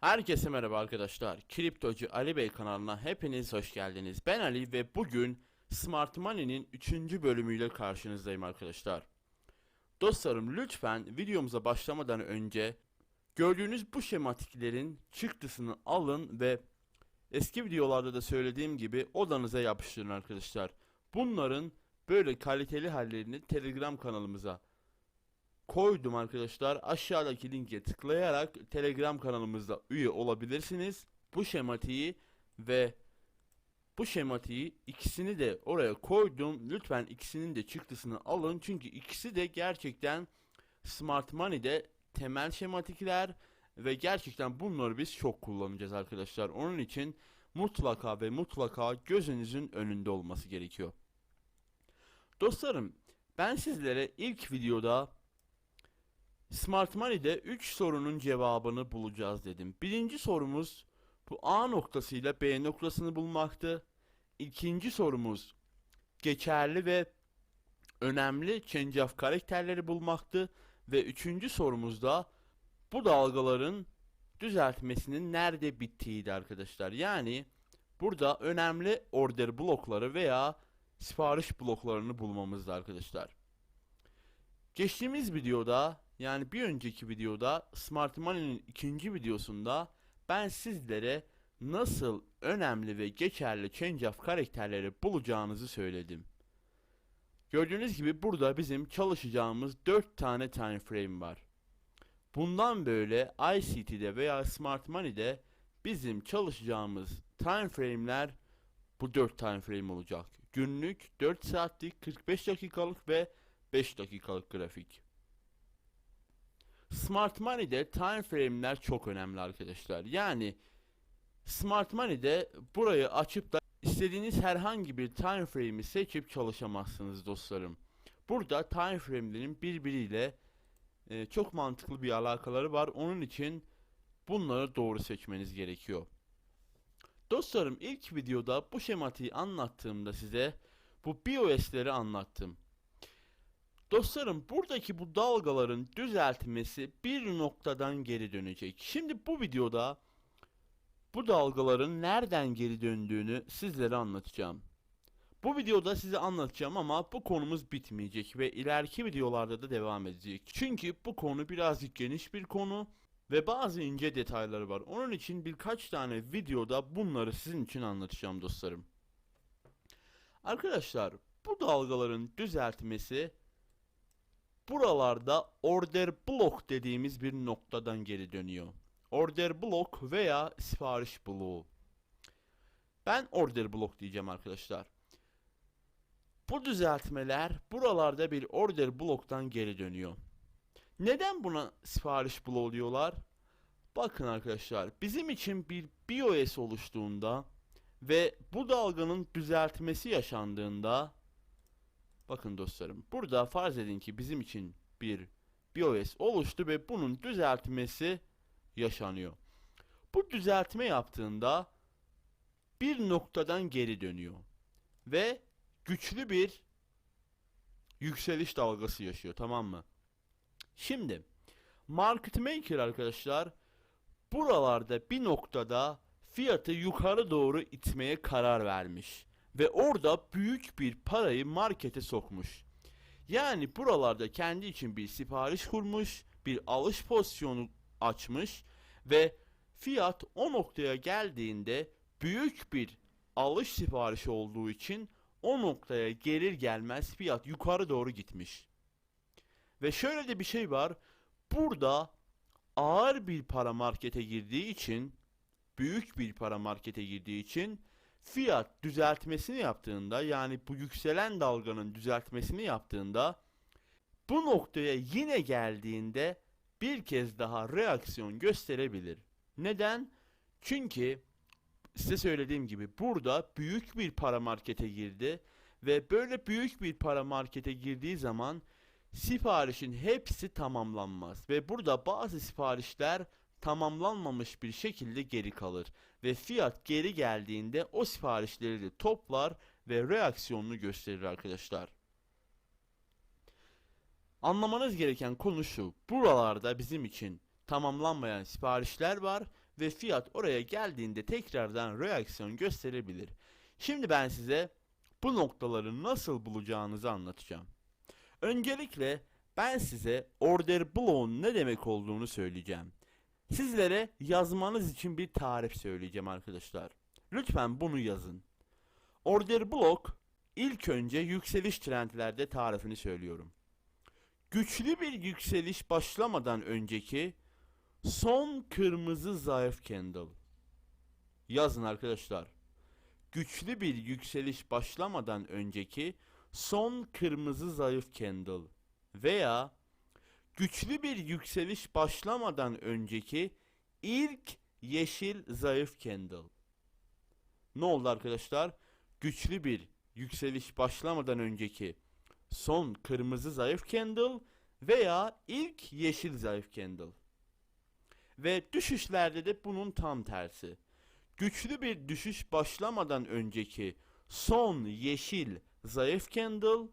Herkese merhaba arkadaşlar. Kriptocu Ali Bey kanalına hepiniz hoş geldiniz. Ben Ali ve bugün Smart Money'nin 3. bölümüyle karşınızdayım arkadaşlar. Dostlarım lütfen videomuza başlamadan önce gördüğünüz bu şematiklerin çıktısını alın ve eski videolarda da söylediğim gibi odanıza yapıştırın arkadaşlar. Bunların böyle kaliteli hallerini Telegram kanalımıza koydum arkadaşlar. Aşağıdaki linke tıklayarak Telegram kanalımızda üye olabilirsiniz. Bu şematiği ve bu şematiği ikisini de oraya koydum. Lütfen ikisinin de çıktısını alın. Çünkü ikisi de gerçekten Smart Money'de temel şematikler ve gerçekten bunları biz çok kullanacağız arkadaşlar. Onun için mutlaka ve mutlaka gözünüzün önünde olması gerekiyor. Dostlarım ben sizlere ilk videoda Smart Money'de 3 sorunun cevabını bulacağız dedim. Birinci sorumuz bu A noktasıyla B noktasını bulmaktı. İkinci sorumuz geçerli ve önemli change of karakterleri bulmaktı. Ve üçüncü sorumuz da bu dalgaların düzeltmesinin nerede bittiğiydi arkadaşlar. Yani burada önemli order blokları veya sipariş bloklarını bulmamızdı arkadaşlar. Geçtiğimiz videoda yani bir önceki videoda Smart Money'nin ikinci videosunda ben sizlere nasıl önemli ve geçerli change of karakterleri bulacağınızı söyledim. Gördüğünüz gibi burada bizim çalışacağımız 4 tane time frame var. Bundan böyle ICT'de veya Smart Money'de bizim çalışacağımız time frame'ler bu 4 time frame olacak. Günlük 4 saatlik 45 dakikalık ve 5 dakikalık grafik. Smart Money'de time frame'ler çok önemli arkadaşlar. Yani Smart Money'de burayı açıp da istediğiniz herhangi bir time frame'i seçip çalışamazsınız dostlarım. Burada time frame'lerin birbiriyle e, çok mantıklı bir alakaları var. Onun için bunları doğru seçmeniz gerekiyor. Dostlarım ilk videoda bu şematiği anlattığımda size bu BOS'leri anlattım. Dostlarım buradaki bu dalgaların düzeltmesi bir noktadan geri dönecek. Şimdi bu videoda bu dalgaların nereden geri döndüğünü sizlere anlatacağım. Bu videoda size anlatacağım ama bu konumuz bitmeyecek ve ileriki videolarda da devam edecek. Çünkü bu konu birazcık geniş bir konu ve bazı ince detayları var. Onun için birkaç tane videoda bunları sizin için anlatacağım dostlarım. Arkadaşlar bu dalgaların düzeltmesi buralarda order block dediğimiz bir noktadan geri dönüyor. Order block veya sipariş bloğu. Ben order block diyeceğim arkadaşlar. Bu düzeltmeler buralarda bir order block'tan geri dönüyor. Neden buna sipariş bloğu diyorlar? Bakın arkadaşlar bizim için bir BOS oluştuğunda ve bu dalganın düzeltmesi yaşandığında Bakın dostlarım burada farz edin ki bizim için bir BOS oluştu ve bunun düzeltmesi yaşanıyor. Bu düzeltme yaptığında bir noktadan geri dönüyor ve güçlü bir yükseliş dalgası yaşıyor tamam mı? Şimdi market maker arkadaşlar buralarda bir noktada fiyatı yukarı doğru itmeye karar vermiş ve orada büyük bir parayı markete sokmuş. Yani buralarda kendi için bir sipariş kurmuş, bir alış pozisyonu açmış ve fiyat o noktaya geldiğinde büyük bir alış siparişi olduğu için o noktaya gelir gelmez fiyat yukarı doğru gitmiş. Ve şöyle de bir şey var. Burada ağır bir para markete girdiği için büyük bir para markete girdiği için fiyat düzeltmesini yaptığında yani bu yükselen dalganın düzeltmesini yaptığında bu noktaya yine geldiğinde bir kez daha reaksiyon gösterebilir. Neden? Çünkü size söylediğim gibi burada büyük bir para markete girdi ve böyle büyük bir para markete girdiği zaman siparişin hepsi tamamlanmaz ve burada bazı siparişler tamamlanmamış bir şekilde geri kalır ve fiyat geri geldiğinde o siparişleri de toplar ve reaksiyonunu gösterir arkadaşlar. Anlamanız gereken konu şu. Buralarda bizim için tamamlanmayan siparişler var ve fiyat oraya geldiğinde tekrardan reaksiyon gösterebilir. Şimdi ben size bu noktaları nasıl bulacağınızı anlatacağım. Öncelikle ben size order block'un ne demek olduğunu söyleyeceğim. Sizlere yazmanız için bir tarif söyleyeceğim arkadaşlar. Lütfen bunu yazın. Order block ilk önce yükseliş trendlerde tarifini söylüyorum. Güçlü bir yükseliş başlamadan önceki son kırmızı zayıf candle. Yazın arkadaşlar. Güçlü bir yükseliş başlamadan önceki son kırmızı zayıf candle veya güçlü bir yükseliş başlamadan önceki ilk yeşil zayıf candle. Ne oldu arkadaşlar? Güçlü bir yükseliş başlamadan önceki son kırmızı zayıf candle veya ilk yeşil zayıf candle. Ve düşüşlerde de bunun tam tersi. Güçlü bir düşüş başlamadan önceki son yeşil zayıf candle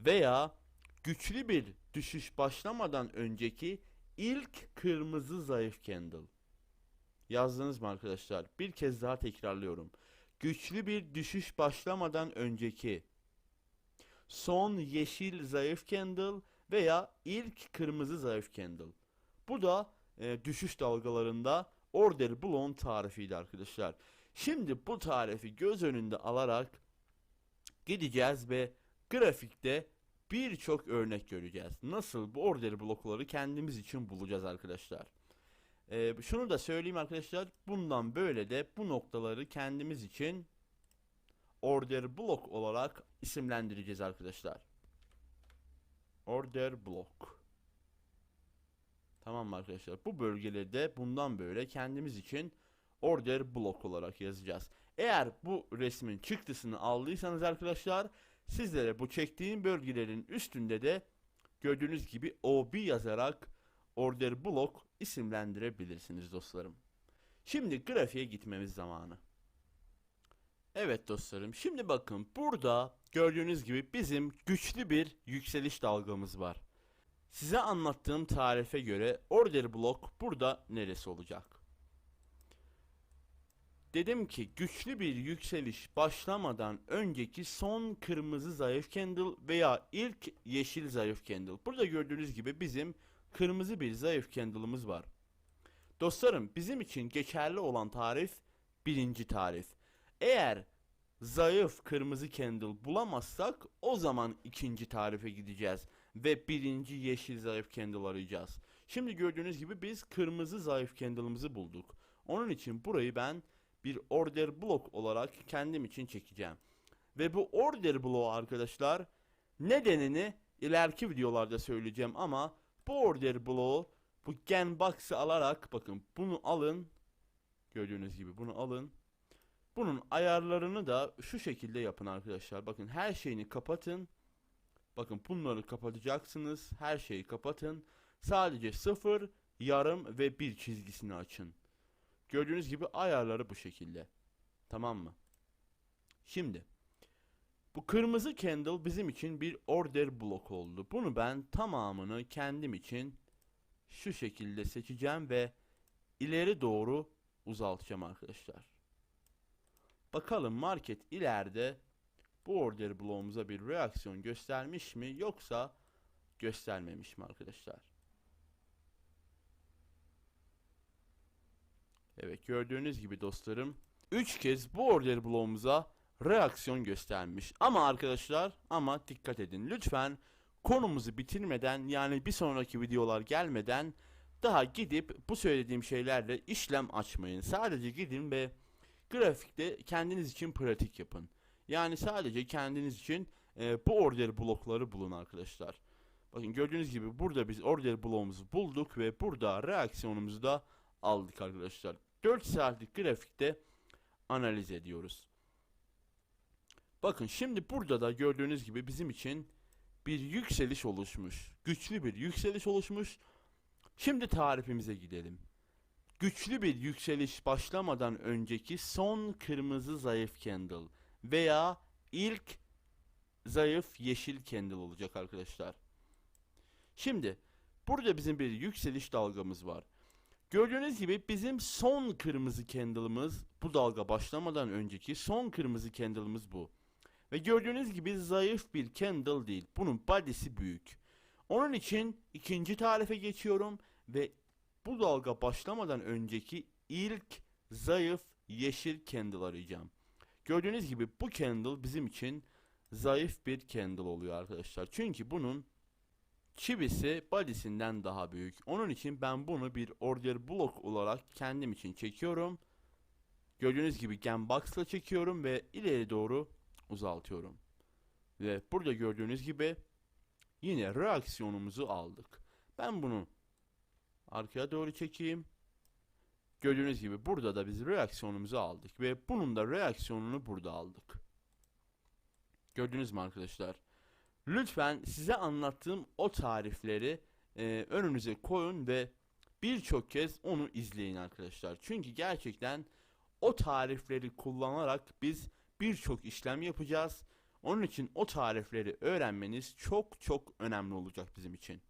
veya güçlü bir düşüş başlamadan önceki ilk kırmızı zayıf candle. Yazdınız mı arkadaşlar? Bir kez daha tekrarlıyorum. Güçlü bir düşüş başlamadan önceki son yeşil zayıf candle veya ilk kırmızı zayıf candle. Bu da e, düşüş dalgalarında order block'un tarifiydi arkadaşlar. Şimdi bu tarifi göz önünde alarak gideceğiz ve grafikte birçok örnek göreceğiz. Nasıl bu order blokları kendimiz için bulacağız arkadaşlar. Ee, şunu da söyleyeyim arkadaşlar. Bundan böyle de bu noktaları kendimiz için order blok olarak isimlendireceğiz arkadaşlar. Order blok. Tamam mı arkadaşlar? Bu bölgeleri de bundan böyle kendimiz için order blok olarak yazacağız. Eğer bu resmin çıktısını aldıysanız arkadaşlar sizlere bu çektiğim bölgelerin üstünde de gördüğünüz gibi OB yazarak order blok isimlendirebilirsiniz dostlarım. Şimdi grafiğe gitmemiz zamanı. Evet dostlarım şimdi bakın burada gördüğünüz gibi bizim güçlü bir yükseliş dalgamız var. Size anlattığım tarife göre order blok burada neresi olacak? Dedim ki güçlü bir yükseliş başlamadan önceki son kırmızı zayıf candle veya ilk yeşil zayıf candle. Burada gördüğünüz gibi bizim kırmızı bir zayıf candle'ımız var. Dostlarım bizim için geçerli olan tarif birinci tarif. Eğer zayıf kırmızı candle bulamazsak o zaman ikinci tarife gideceğiz ve birinci yeşil zayıf candle arayacağız. Şimdi gördüğünüz gibi biz kırmızı zayıf candle'ımızı bulduk. Onun için burayı ben bir order block olarak kendim için çekeceğim. Ve bu order bloğu arkadaşlar nedenini ileriki videolarda söyleyeceğim ama bu order bloğu bu gen box'ı alarak bakın bunu alın gördüğünüz gibi bunu alın. Bunun ayarlarını da şu şekilde yapın arkadaşlar. Bakın her şeyini kapatın. Bakın bunları kapatacaksınız. Her şeyi kapatın. Sadece sıfır yarım ve bir çizgisini açın gördüğünüz gibi ayarları bu şekilde tamam mı şimdi bu kırmızı candle bizim için bir order blok oldu. Bunu ben tamamını kendim için şu şekilde seçeceğim ve ileri doğru uzaltacağım arkadaşlar. Bakalım market ileride bu order bloğumuza bir reaksiyon göstermiş mi yoksa göstermemiş mi arkadaşlar? Evet gördüğünüz gibi dostlarım 3 kez bu order bloğumuza reaksiyon göstermiş. Ama arkadaşlar ama dikkat edin lütfen konumuzu bitirmeden yani bir sonraki videolar gelmeden daha gidip bu söylediğim şeylerle işlem açmayın. Sadece gidin ve grafikte kendiniz için pratik yapın. Yani sadece kendiniz için e, bu order blokları bulun arkadaşlar. Bakın gördüğünüz gibi burada biz order bloğumuzu bulduk ve burada reaksiyonumuzu da aldık arkadaşlar. 4 saatlik grafikte analiz ediyoruz. Bakın şimdi burada da gördüğünüz gibi bizim için bir yükseliş oluşmuş. Güçlü bir yükseliş oluşmuş. Şimdi tarifimize gidelim. Güçlü bir yükseliş başlamadan önceki son kırmızı zayıf candle veya ilk zayıf yeşil candle olacak arkadaşlar. Şimdi burada bizim bir yükseliş dalgamız var. Gördüğünüz gibi bizim son kırmızı candle'ımız bu dalga başlamadan önceki son kırmızı candle'ımız bu. Ve gördüğünüz gibi zayıf bir candle değil. Bunun body'si büyük. Onun için ikinci tarife geçiyorum ve bu dalga başlamadan önceki ilk zayıf yeşil candle arayacağım. Gördüğünüz gibi bu candle bizim için zayıf bir candle oluyor arkadaşlar. Çünkü bunun çivisi body'sinden daha büyük. Onun için ben bunu bir order block olarak kendim için çekiyorum. Gördüğünüz gibi Gembox'la çekiyorum ve ileri doğru uzaltıyorum. Ve burada gördüğünüz gibi yine reaksiyonumuzu aldık. Ben bunu arkaya doğru çekeyim. Gördüğünüz gibi burada da biz reaksiyonumuzu aldık ve bunun da reaksiyonunu burada aldık. Gördünüz mü arkadaşlar? Lütfen size anlattığım o tarifleri e, önünüze koyun ve birçok kez onu izleyin arkadaşlar. Çünkü gerçekten o tarifleri kullanarak biz birçok işlem yapacağız. Onun için o tarifleri öğrenmeniz çok çok önemli olacak bizim için.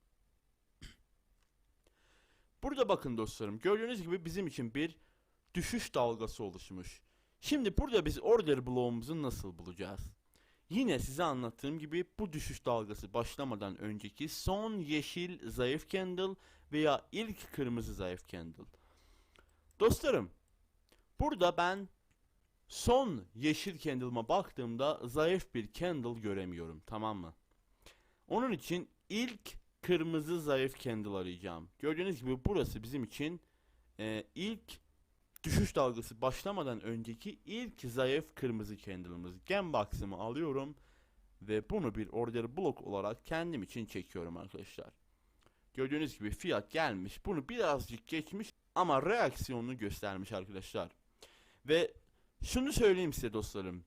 Burada bakın dostlarım gördüğünüz gibi bizim için bir düşüş dalgası oluşmuş. Şimdi burada biz order bloğumuzu nasıl bulacağız? Yine size anlattığım gibi bu düşüş dalgası başlamadan önceki son yeşil zayıf candle veya ilk kırmızı zayıf candle. Dostlarım burada ben son yeşil candle'ıma baktığımda zayıf bir candle göremiyorum tamam mı? Onun için ilk kırmızı zayıf candle arayacağım. Gördüğünüz gibi burası bizim için e, ilk düşüş dalgası başlamadan önceki ilk zayıf kırmızı candle'ımız. Gembox'ımı alıyorum ve bunu bir order block olarak kendim için çekiyorum arkadaşlar. Gördüğünüz gibi fiyat gelmiş. Bunu birazcık geçmiş ama reaksiyonunu göstermiş arkadaşlar. Ve şunu söyleyeyim size dostlarım.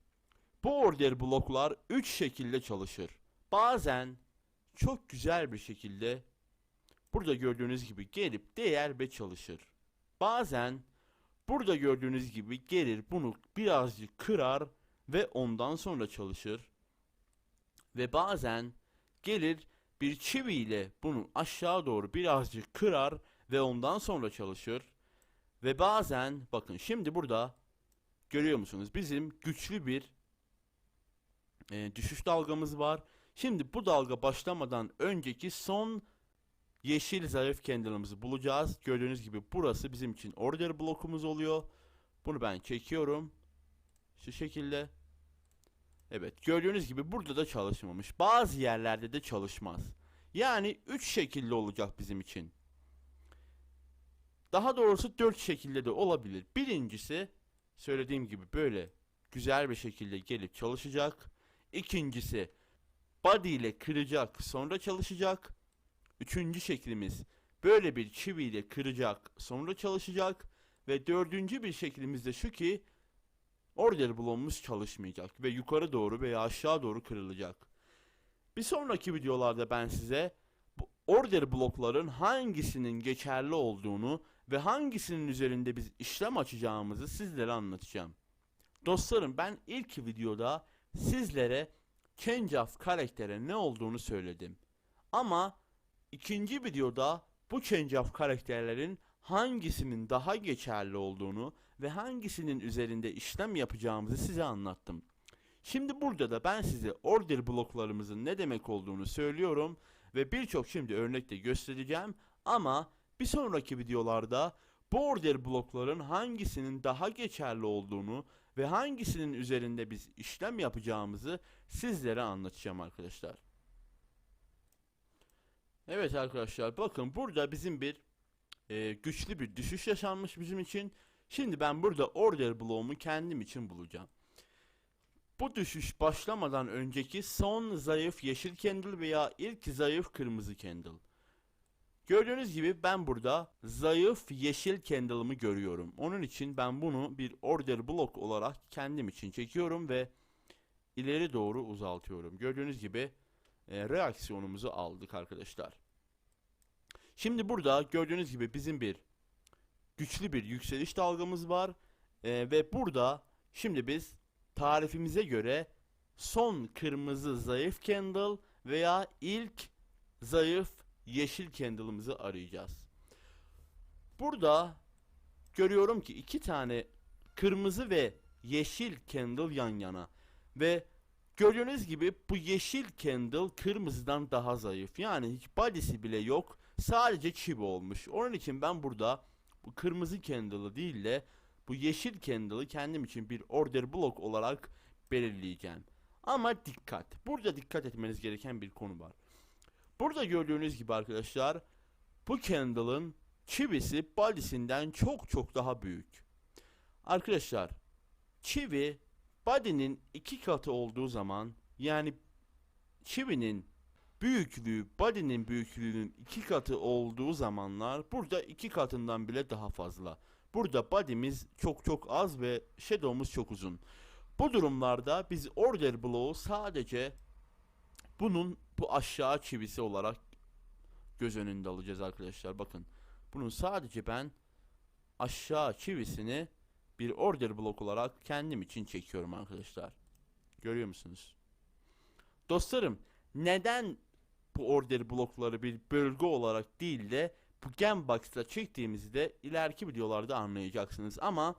Bu order bloklar 3 şekilde çalışır. Bazen çok güzel bir şekilde burada gördüğünüz gibi gelip değer ve çalışır. Bazen burada gördüğünüz gibi gelir bunu birazcık kırar ve ondan sonra çalışır. Ve bazen gelir bir çiviyle bunu aşağı doğru birazcık kırar ve ondan sonra çalışır. Ve bazen bakın şimdi burada görüyor musunuz bizim güçlü bir e, düşüş dalgamız var. Şimdi bu dalga başlamadan önceki son yeşil zayıf candle'ımızı bulacağız. Gördüğünüz gibi burası bizim için order blokumuz oluyor. Bunu ben çekiyorum. Şu şekilde. Evet gördüğünüz gibi burada da çalışmamış. Bazı yerlerde de çalışmaz. Yani 3 şekilde olacak bizim için. Daha doğrusu 4 şekilde de olabilir. Birincisi söylediğim gibi böyle güzel bir şekilde gelip çalışacak. İkincisi body ile kıracak sonra çalışacak. Üçüncü şeklimiz böyle bir çiviyle kıracak sonra çalışacak. Ve dördüncü bir şeklimiz de şu ki order bloğumuz çalışmayacak ve yukarı doğru veya aşağı doğru kırılacak. Bir sonraki videolarda ben size bu order blokların hangisinin geçerli olduğunu ve hangisinin üzerinde biz işlem açacağımızı sizlere anlatacağım. Dostlarım ben ilk videoda sizlere change of karaktere ne olduğunu söyledim. Ama ikinci videoda bu change of karakterlerin hangisinin daha geçerli olduğunu ve hangisinin üzerinde işlem yapacağımızı size anlattım. Şimdi burada da ben size order bloklarımızın ne demek olduğunu söylüyorum ve birçok şimdi örnekte göstereceğim ama bir sonraki videolarda bu order blokların hangisinin daha geçerli olduğunu ve hangisinin üzerinde biz işlem yapacağımızı sizlere anlatacağım arkadaşlar. Evet arkadaşlar bakın burada bizim bir e, güçlü bir düşüş yaşanmış bizim için. Şimdi ben burada order bloğumu kendim için bulacağım. Bu düşüş başlamadan önceki son zayıf yeşil candle veya ilk zayıf kırmızı candle. Gördüğünüz gibi ben burada zayıf yeşil candle'ımı görüyorum. Onun için ben bunu bir order block olarak kendim için çekiyorum ve ileri doğru uzaltıyorum. Gördüğünüz gibi e, reaksiyonumuzu aldık arkadaşlar. Şimdi burada gördüğünüz gibi bizim bir güçlü bir yükseliş dalgamız var. E, ve burada şimdi biz tarifimize göre son kırmızı zayıf candle veya ilk zayıf yeşil candle'ımızı arayacağız. Burada görüyorum ki iki tane kırmızı ve yeşil candle yan yana. Ve gördüğünüz gibi bu yeşil candle kırmızıdan daha zayıf. Yani hiç body'si bile yok. Sadece çivi olmuş. Onun için ben burada bu kırmızı candle'ı değil de bu yeşil candle'ı kendim için bir order block olarak belirleyeceğim. Ama dikkat. Burada dikkat etmeniz gereken bir konu var. Burada gördüğünüz gibi arkadaşlar bu candle'ın çivisi body'sinden çok çok daha büyük. Arkadaşlar çivi body'nin iki katı olduğu zaman yani çivinin büyüklüğü body'nin büyüklüğünün iki katı olduğu zamanlar burada iki katından bile daha fazla. Burada body'miz çok çok az ve shadow'umuz çok uzun. Bu durumlarda biz order block'u sadece bunun bu aşağı çivisi olarak göz önünde alacağız arkadaşlar. Bakın. Bunun sadece ben aşağı çivisini bir order blok olarak kendim için çekiyorum arkadaşlar. Görüyor musunuz? Dostlarım neden bu order blokları bir bölge olarak değil de bu Gembox'ta çektiğimizde ileriki videolarda anlayacaksınız. Ama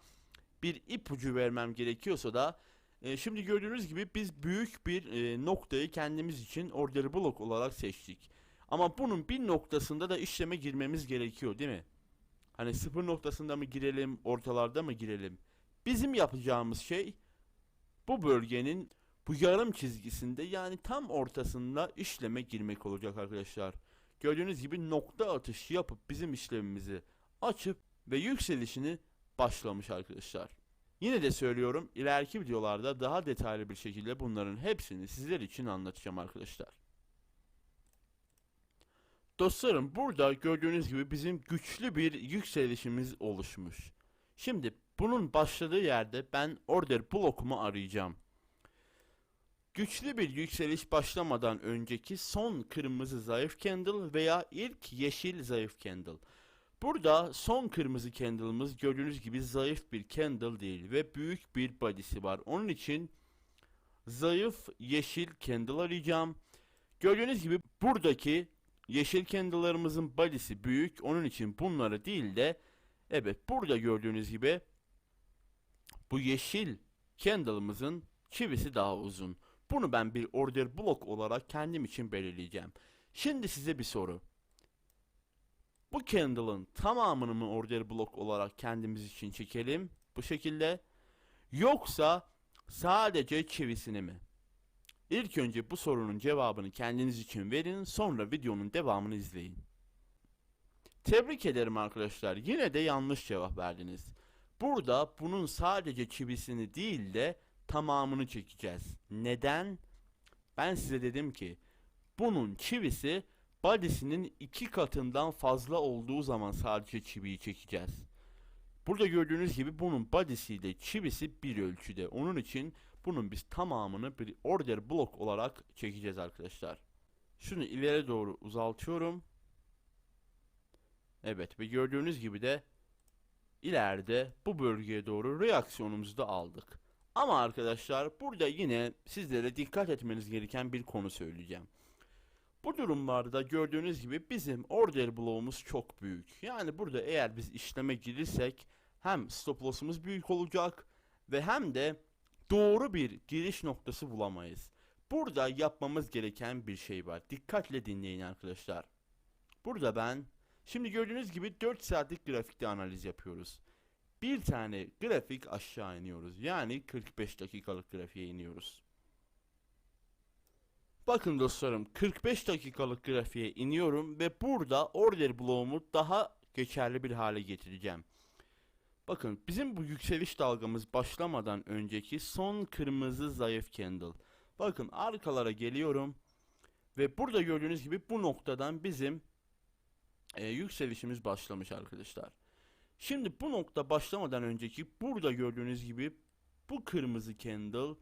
bir ipucu vermem gerekiyorsa da e, şimdi gördüğünüz gibi biz büyük bir e, noktayı kendimiz için order blok olarak seçtik. Ama bunun bir noktasında da işleme girmemiz gerekiyor değil mi? Hani sıfır noktasında mı girelim, ortalarda mı girelim? Bizim yapacağımız şey bu bölgenin bu yarım çizgisinde yani tam ortasında işleme girmek olacak arkadaşlar. Gördüğünüz gibi nokta atışı yapıp bizim işlemimizi açıp ve yükselişini başlamış arkadaşlar. Yine de söylüyorum ileriki videolarda daha detaylı bir şekilde bunların hepsini sizler için anlatacağım arkadaşlar. Dostlarım burada gördüğünüz gibi bizim güçlü bir yükselişimiz oluşmuş. Şimdi bunun başladığı yerde ben order blokumu arayacağım. Güçlü bir yükseliş başlamadan önceki son kırmızı zayıf candle veya ilk yeşil zayıf candle. Burada son kırmızı candle'ımız gördüğünüz gibi zayıf bir candle değil ve büyük bir body'si var. Onun için zayıf yeşil candle arayacağım. Gördüğünüz gibi buradaki yeşil candle'larımızın body'si büyük. Onun için bunları değil de evet burada gördüğünüz gibi bu yeşil candle'ımızın çivisi daha uzun. Bunu ben bir order block olarak kendim için belirleyeceğim. Şimdi size bir soru. Bu candle'ın tamamını mı order block olarak kendimiz için çekelim bu şekilde yoksa sadece çivisini mi? İlk önce bu sorunun cevabını kendiniz için verin sonra videonun devamını izleyin. Tebrik ederim arkadaşlar yine de yanlış cevap verdiniz. Burada bunun sadece çivisini değil de tamamını çekeceğiz. Neden? Ben size dedim ki bunun çivisi body'sinin iki katından fazla olduğu zaman sadece çiviyi çekeceğiz. Burada gördüğünüz gibi bunun body'si ile çivisi bir ölçüde. Onun için bunun biz tamamını bir order block olarak çekeceğiz arkadaşlar. Şunu ileri doğru uzaltıyorum. Evet ve gördüğünüz gibi de ileride bu bölgeye doğru reaksiyonumuzu da aldık. Ama arkadaşlar burada yine sizlere dikkat etmeniz gereken bir konu söyleyeceğim. Bu durumlarda gördüğünüz gibi bizim order bloğumuz çok büyük. Yani burada eğer biz işleme girirsek hem stop loss'umuz büyük olacak ve hem de doğru bir giriş noktası bulamayız. Burada yapmamız gereken bir şey var. Dikkatle dinleyin arkadaşlar. Burada ben şimdi gördüğünüz gibi 4 saatlik grafikte analiz yapıyoruz. Bir tane grafik aşağı iniyoruz. Yani 45 dakikalık grafiğe iniyoruz. Bakın dostlarım 45 dakikalık grafiğe iniyorum ve burada order bloğumu daha geçerli bir hale getireceğim. Bakın bizim bu yükseliş dalgamız başlamadan önceki son kırmızı zayıf candle. Bakın arkalara geliyorum ve burada gördüğünüz gibi bu noktadan bizim e, yükselişimiz başlamış arkadaşlar. Şimdi bu nokta başlamadan önceki burada gördüğünüz gibi bu kırmızı candle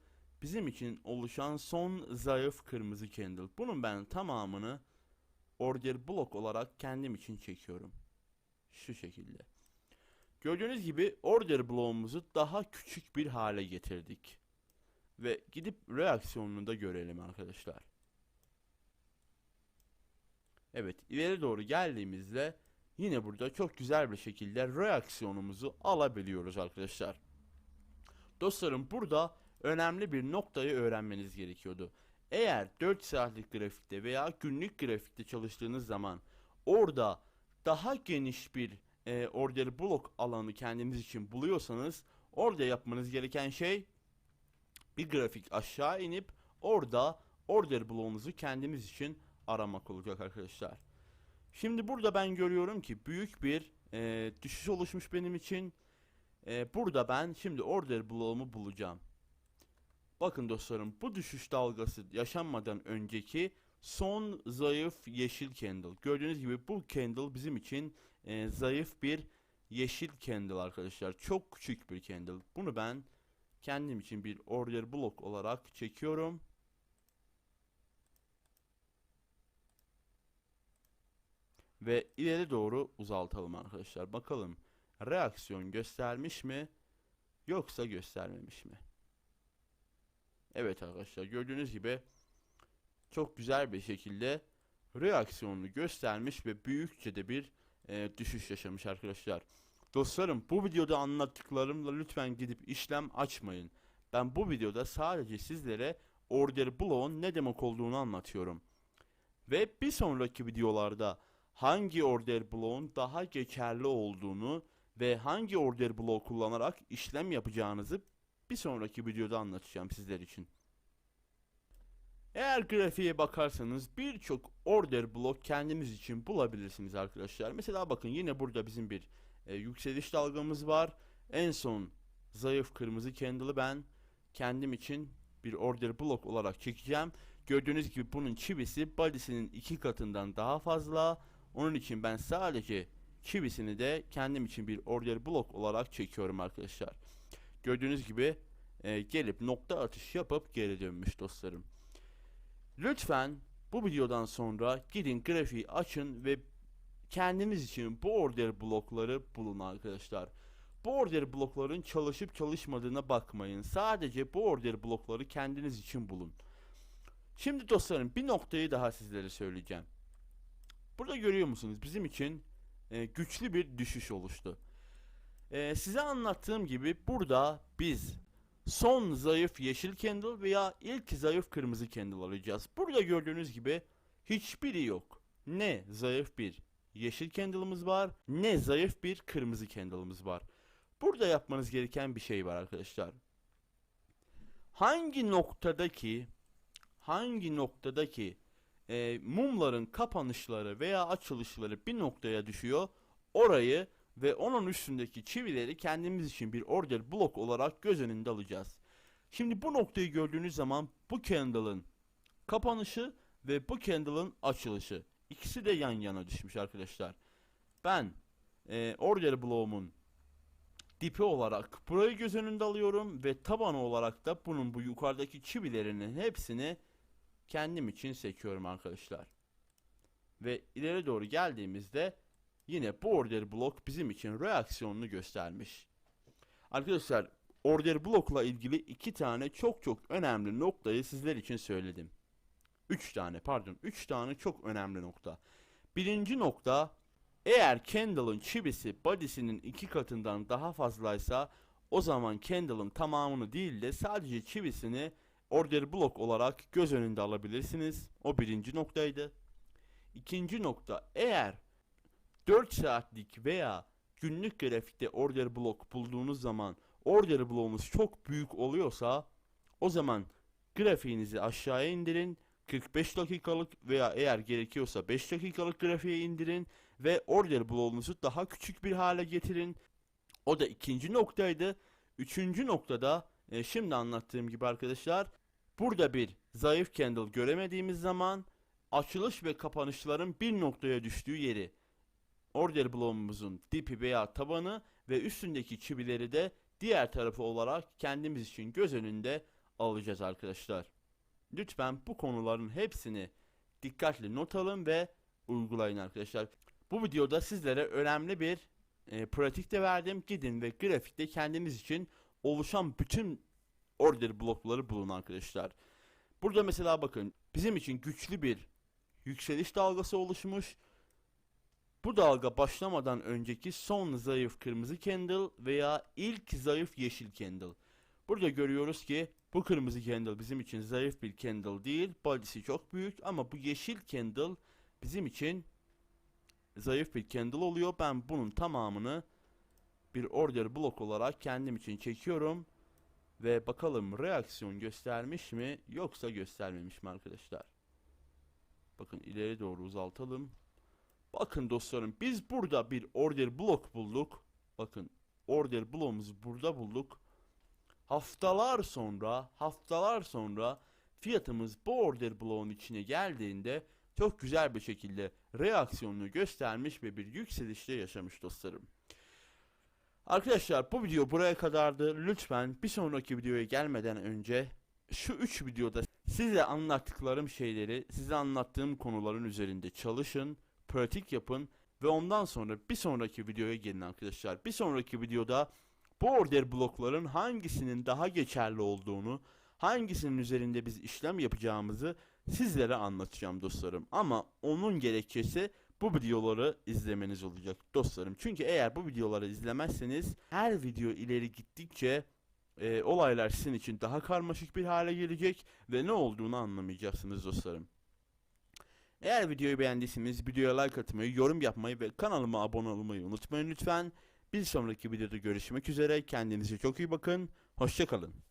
bizim için oluşan son zayıf kırmızı candle. Bunun ben tamamını order block olarak kendim için çekiyorum. Şu şekilde. Gördüğünüz gibi order bloğumuzu daha küçük bir hale getirdik. Ve gidip reaksiyonunu da görelim arkadaşlar. Evet ileri doğru geldiğimizde yine burada çok güzel bir şekilde reaksiyonumuzu alabiliyoruz arkadaşlar. Dostlarım burada önemli bir noktayı öğrenmeniz gerekiyordu. Eğer 4 saatlik grafikte veya günlük grafikte çalıştığınız zaman orada daha geniş bir e, order blok alanı kendiniz için buluyorsanız orada yapmanız gereken şey bir grafik aşağı inip orada order bloğunuzu kendiniz için aramak olacak arkadaşlar. Şimdi burada ben görüyorum ki büyük bir e, düşüş oluşmuş benim için. E, burada ben şimdi order bloğumu bulacağım. Bakın dostlarım bu düşüş dalgası yaşanmadan önceki son zayıf yeşil candle. Gördüğünüz gibi bu candle bizim için e, zayıf bir yeşil candle arkadaşlar. Çok küçük bir candle. Bunu ben kendim için bir order blok olarak çekiyorum. Ve ileri doğru uzaltalım arkadaşlar. Bakalım reaksiyon göstermiş mi yoksa göstermemiş mi? Evet arkadaşlar gördüğünüz gibi çok güzel bir şekilde reaksiyonunu göstermiş ve büyükçe de bir e, düşüş yaşamış arkadaşlar. Dostlarım bu videoda anlattıklarımla lütfen gidip işlem açmayın. Ben bu videoda sadece sizlere order bloğun ne demek olduğunu anlatıyorum. Ve bir sonraki videolarda hangi order bloğun daha geçerli olduğunu ve hangi order bloğu kullanarak işlem yapacağınızı bir sonraki videoda anlatacağım sizler için. Eğer grafiğe bakarsanız birçok order blok kendiniz için bulabilirsiniz arkadaşlar. Mesela bakın yine burada bizim bir e, yükseliş dalgamız var. En son zayıf kırmızı candle'ı ben kendim için bir order blok olarak çekeceğim. Gördüğünüz gibi bunun çivisi body'sinin iki katından daha fazla. Onun için ben sadece çivisini de kendim için bir order blok olarak çekiyorum arkadaşlar. Gördüğünüz gibi e, gelip nokta atış yapıp geri dönmüş dostlarım. Lütfen bu videodan sonra gidin grafiği açın ve kendiniz için bu order blokları bulun arkadaşlar. Bu order blokların çalışıp çalışmadığına bakmayın. Sadece bu order blokları kendiniz için bulun. Şimdi dostlarım bir noktayı daha sizlere söyleyeceğim. Burada görüyor musunuz? Bizim için e, güçlü bir düşüş oluştu. E, size anlattığım gibi burada biz son zayıf yeşil candle veya ilk zayıf kırmızı candle alacağız. Burada gördüğünüz gibi hiçbiri yok. Ne zayıf bir yeşil candle'ımız var ne zayıf bir kırmızı candle'ımız var. Burada yapmanız gereken bir şey var arkadaşlar. Hangi noktadaki hangi noktadaki e, mumların kapanışları veya açılışları bir noktaya düşüyor. Orayı ve onun üstündeki çivileri kendimiz için bir order blok olarak göz önünde alacağız. Şimdi bu noktayı gördüğünüz zaman bu candle'ın kapanışı ve bu candle'ın açılışı ikisi de yan yana düşmüş arkadaşlar. Ben e, order bloğumun dipi olarak burayı göz önünde alıyorum ve tabanı olarak da bunun bu yukarıdaki çivilerinin hepsini kendim için seçiyorum arkadaşlar. Ve ileri doğru geldiğimizde yine bu order blok bizim için reaksiyonunu göstermiş. Arkadaşlar order blokla ilgili iki tane çok çok önemli noktayı sizler için söyledim. Üç tane pardon üç tane çok önemli nokta. Birinci nokta eğer candle'ın çivisi body'sinin iki katından daha fazlaysa o zaman candle'ın tamamını değil de sadece çivisini order blok olarak göz önünde alabilirsiniz. O birinci noktaydı. İkinci nokta eğer 4 saatlik veya günlük grafikte order blok bulduğunuz zaman order bloğunuz çok büyük oluyorsa o zaman grafiğinizi aşağıya indirin 45 dakikalık veya eğer gerekiyorsa 5 dakikalık grafiğe indirin ve order bloğunuzu daha küçük bir hale getirin. O da ikinci noktaydı. Üçüncü noktada e, şimdi anlattığım gibi arkadaşlar burada bir zayıf candle göremediğimiz zaman açılış ve kapanışların bir noktaya düştüğü yeri order bloğumuzun dipi veya tabanı ve üstündeki çivileri de diğer tarafı olarak kendimiz için göz önünde alacağız arkadaşlar. Lütfen bu konuların hepsini dikkatli not alın ve uygulayın arkadaşlar. Bu videoda sizlere önemli bir e, pratik de verdim. Gidin ve grafikte kendiniz için oluşan bütün order blokları bulun arkadaşlar. Burada mesela bakın bizim için güçlü bir yükseliş dalgası oluşmuş. Bu dalga başlamadan önceki son zayıf kırmızı candle veya ilk zayıf yeşil candle. Burada görüyoruz ki bu kırmızı candle bizim için zayıf bir candle değil. Body'si çok büyük ama bu yeşil candle bizim için zayıf bir candle oluyor. Ben bunun tamamını bir order blok olarak kendim için çekiyorum. Ve bakalım reaksiyon göstermiş mi yoksa göstermemiş mi arkadaşlar. Bakın ileri doğru uzaltalım. Bakın dostlarım biz burada bir order blok bulduk. Bakın order bloğumuzu burada bulduk. Haftalar sonra, haftalar sonra fiyatımız bu order bloğun içine geldiğinde çok güzel bir şekilde reaksiyonunu göstermiş ve bir yükselişte yaşamış dostlarım. Arkadaşlar bu video buraya kadardı. Lütfen bir sonraki videoya gelmeden önce şu 3 videoda size anlattıklarım şeyleri, size anlattığım konuların üzerinde çalışın, pratik yapın ve ondan sonra bir sonraki videoya gelin arkadaşlar. Bir sonraki videoda bu order blokların hangisinin daha geçerli olduğunu, hangisinin üzerinde biz işlem yapacağımızı sizlere anlatacağım dostlarım. Ama onun gerekçesi bu videoları izlemeniz olacak dostlarım. Çünkü eğer bu videoları izlemezseniz her video ileri gittikçe e, olaylar sizin için daha karmaşık bir hale gelecek ve ne olduğunu anlamayacaksınız dostlarım. Eğer videoyu beğendiyseniz videoya like atmayı, yorum yapmayı ve kanalıma abone olmayı unutmayın lütfen. Bir sonraki videoda görüşmek üzere. Kendinize çok iyi bakın. Hoşçakalın.